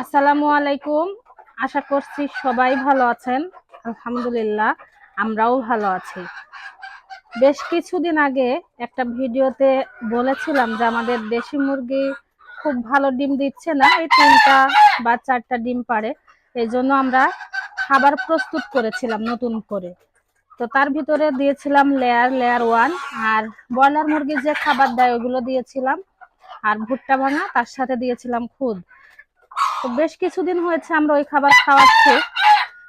আসসালামু আলাইকুম। আশা করছি সবাই ভালো আছেন। আলহামদুলিল্লাহ, আমরাও ভালো আছি। বেশ কিছুদিন আগে একটা ভিডিওতে বলেছিলাম যে আমাদের দেশি মুরগি খুব ভালো ডিম দিচ্ছে না, এই তিনটা বা চারটা ডিম পারে। এই জন্য আমরা খাবার প্রস্তুত করেছিলাম নতুন করে। তো তার ভিতরে দিয়েছিলাম লেয়ার লেয়ার ওয়ান, আর ব্রয়লার মুরগির যে খাবার দেয় ওগুলো দিয়েছিলাম। আর ভুট্টা ভাঙা, তার সাথে দিয়েছিলাম খুদ। তো বেশ কিছুদিন হয়েছে আমরা ওই খাবার খাওয়াচ্ছি।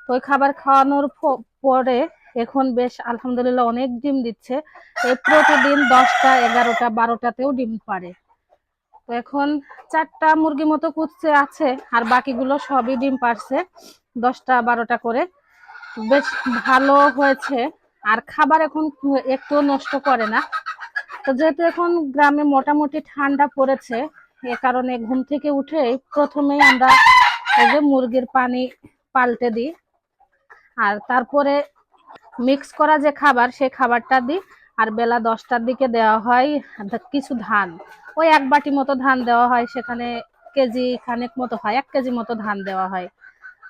তো ওই খাবার খাওয়ানোর পরে এখন বেশ আলহামদুলিল্লাহ অনেক ডিম দিচ্ছে। এই প্রতিদিন দশটা, এগারোটা, বারোটাতেও ডিম পারে তো এখন চারটা মুরগি মতো কুচছে আছে আর বাকিগুলো সবই ডিম পারছে দশটা, বারোটা করে। বেশ ভালো হয়েছে আর খাবার এখন একটু নষ্ট করে না। তো যেহেতু এখন গ্রামে মোটামুটি ঠান্ডা পড়েছে এ কারণে ঘুম থেকে উঠে প্রথমেই আমরা এই যে মুরগির পানি পাল্টে দিই। আর তারপরে মিক্স করা যে খাবার সেই খাবারটা দিই। আর বেলা দশটার দিকে দেওয়া হয় কিছু ধান। ওই এক বাটি মতো ধান দেওয়া হয়, সেখানে কেজি খানেক মতো হয়, এক কেজি মতো ধান দেওয়া হয়।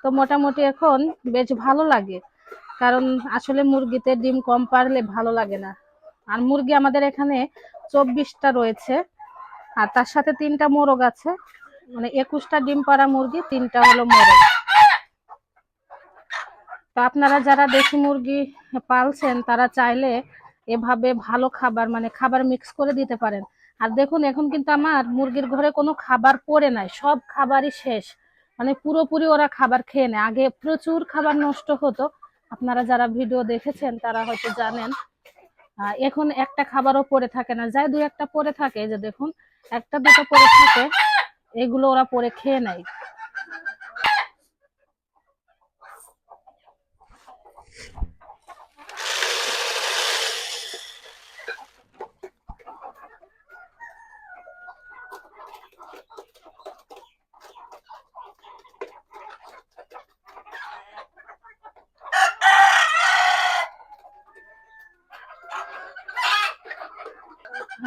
তো মোটামুটি এখন বেশ ভালো লাগে। কারণ আসলে মুরগিতে ডিম কম পারলে ভালো লাগে না। আর মুরগি আমাদের এখানে চব্বিশটা রয়েছে। আর তার সাথে তিনটা মোরগ আছে। মানে একুশটা ডিম পাড়া মুরগি, তিনটা হলো মোরগ। তো আপনারা যারা দেশি মুরগি পালছেন, তারা চাইলে এভাবে ভালো খাবার মানে খাবার মিক্স করে দিতে পারেন। আর দেখুন, এখন কিন্তু আমার মুরগির ঘরে কোনো খাবার পড়ে নাই, সব খাবারই শেষ। মানে পুরোপুরি ওরা খাবার খেয়ে নেয়। আগে প্রচুর খাবার নষ্ট হতো। আপনারা যারা ভিডিও দেখেছেন, তারা হয়তো জানেন এখন একটা খাবারও পরে থাকে না। যাই দু একটা পরে থাকে, যে দেখুন, একটা দুটো পরে থাকে, এগুলো ওরা পরে খেয়ে নেয়।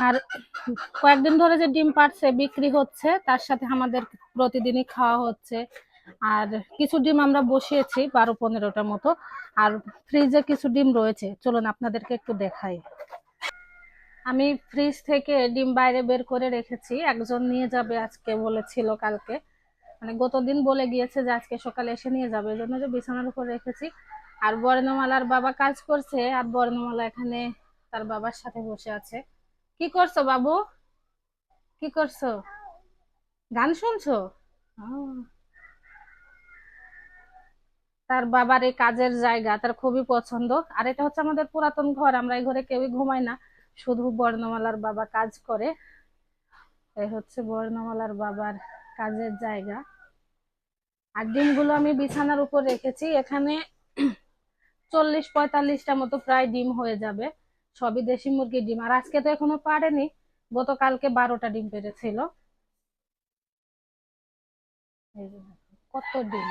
আর কয়েকদিন ধরে যে ডিম পাড়ছে, বিক্রি হচ্ছে, তার সাথে আমাদের প্রতিদিনই খাওয়া হচ্ছে। আর কিছু ডিম আমরা বসিয়েছি বারো পনেরোটার মতো। আর ফ্রিজে কিছু ডিম রয়েছে। চলুন আপনাদেরকে একটু দেখাই। আমি ফ্রিজ থেকে ডিম বাইরে বের করে রেখেছি। একজন নিয়ে যাবে আজকে বলেছিল কালকে। মানে গতদিন বলে গিয়েছে যে আজকে সকালে এসে নিয়ে যাবে। এই জন্য যে বিছানার উপর রেখেছি। আর বর্ণমালার বাবা কাজ করছে। আর বর্ণমালা এখানে তার বাবার সাথে বসে আছে। কি করছ বাবু? কি করছ? গান শুনছো? তার বাবার এই কাজের জায়গা, তার খুবই পছন্দ। আর এটা হচ্ছে আমাদের পুরাতন ঘর, আমরা এই ঘরে কেউই ঘুমাই না। শুধু বর্ণমালার বাবা কাজ করে। এই হচ্ছে বর্ণমালার বাবার কাজের জায়গা। আর ডিমগুলো আমি বিছানার উপর রেখেছি। এখানে চল্লিশ পঁয়তাল্লিশটা মতো প্রায় ডিম হয়ে যাবে। সবই দেশি মুরগির ডিম। আর আজকে তো এখনও পারেনি, গতকালকে বারোটা ডিম পেরেছিল। কত ডিম।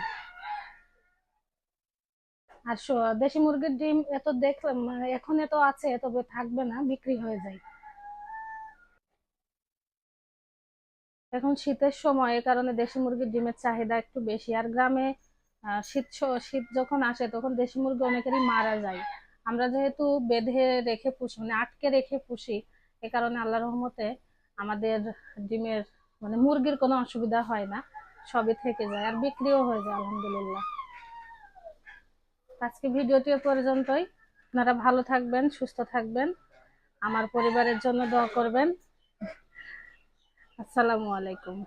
আর দেশি মুরগির ডিম এত দেখলাম মানে এখন এত আছে, তবে থাকবে না, বিক্রি হয়ে যায়। এখন শীতের সময়, এ কারণে দেশি মুরগির ডিমের চাহিদা একটু বেশি। আর গ্রামে শীত শীত যখন আসে, তখন দেশি মুরগি অনেকেরই মারা যায়। আমরা যেহেতু বেঁধে রেখে পুষি মানে আটকে রেখে পুষি, এ কারণে আল্লাহ রহমতে আমাদের ডিমের মানে মুরগির কোনো অসুবিধা হয় না, সবই থেকে যায় আর বিক্রিও হয়ে যায়, আলহামদুলিল্লাহ। আজকে ভিডিওটি পর্যন্তই। আপনারা ভালো থাকবেন, সুস্থ থাকবেন। আমার পরিবারের জন্য দোয়া করবেন। আসসালামু আলাইকুম।